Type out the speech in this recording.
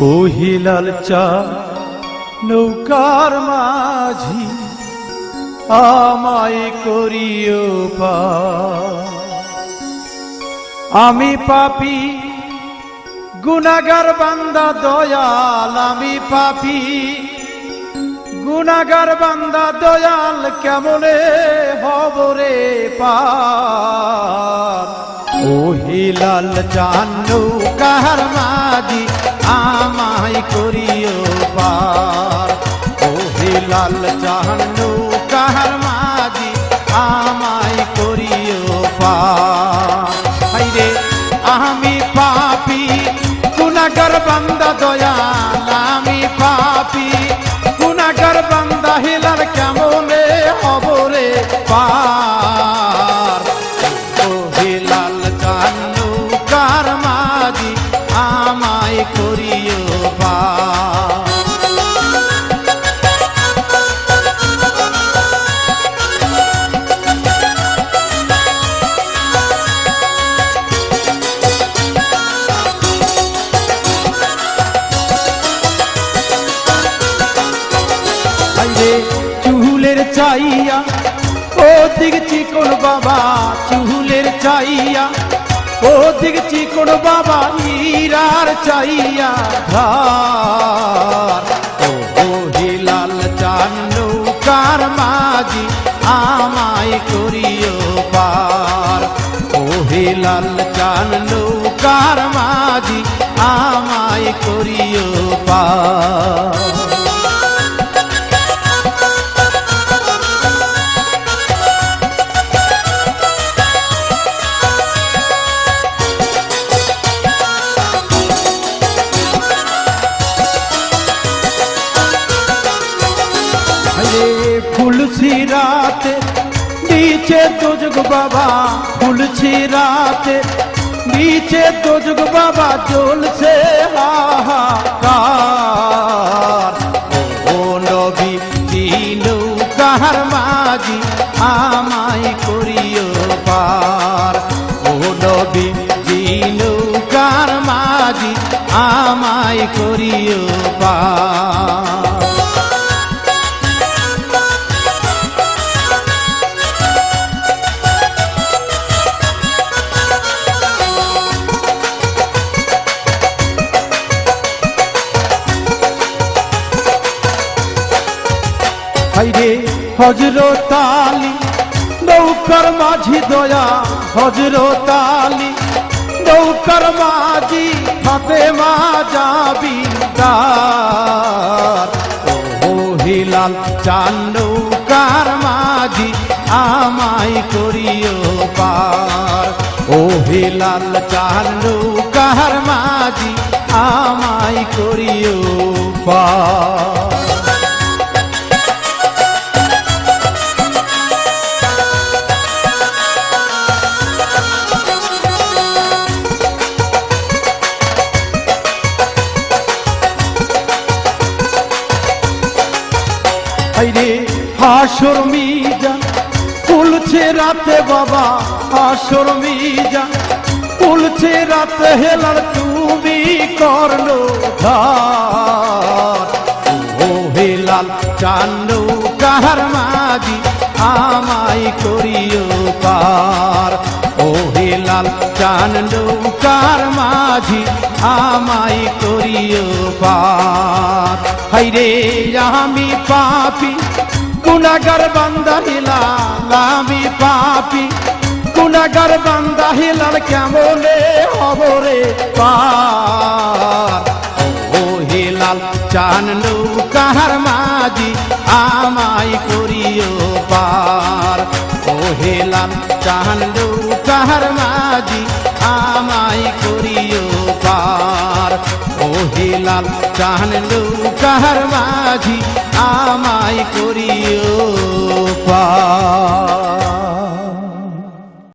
ও চা, নৌকার মাঝি, আমায় করিও পার। আমি পাপি গুনাগার বান্দা দয়াল, আমি পাপি গুনাগার বান্দা দয়াল, কেমনে হব রে পার ও হিলাল জানু কাহার মাঝি আমায় করিও পার। ও হিলাল জানু কাহার মাঝি, আমায় করিও পার। হাইরে, আমি পাপি গুনাগার বান্দা দয়াল, আমি পাপি গুনাগার বান্দা হিলাল কেমনে করিও আইরে চুহুলের চাইয়া ও দিক চিকন বাবা চুহুলের চাইয়া ও দিক চিকন বাবা ইরার চাইয়া ধার ও হিলাল চান কার মাঝি, আমায় করিও পার। ও হিলাল চান কার ফুলছি রাতে, নিচে তোজগ বাবা ফুলছি রাতে, নিচে তোজগ বাবা, জ্বলছে হাহাকার। ও নবী, দিনু কাহার মাঝি আমায় করিও পার। ও নবী, দিনু কার মাঝি আমায় করিও পার। হাইরে হজরত আলী, নৌকার মাঝি দয়া হজরত আলী, নৌকার মাঝি হাতে মা যাবি ও হিলাল, চান নৌকার মাঝি আমায় করিও পার। ও হিলাল, চান নৌকার মাঝি আমায় করিও পার। হাইরে হাসর মিজা ফুলছে রাতে বাবা হাসর মিজা ফুলছে রাতে হেলার তুমি করল ধার। ও হেলাল চান্দ কাহার মাঝি আমায় করিও পার। ও হেলাল কার মাঝি, আমায় করিও পার। হাইরে আমি পাপি গুনাগার বান্দা হিলাল আমি পাপি। গুনাগার বান্দা হিলাল কেমনে হব রে পার? ও হিলাল চান নৌকার মাঝি, আমায় ও হিলাল তাহার মাঝি আমায় করিও পার? ও হিলাল তাহার মাঝি আমায় করিও পার।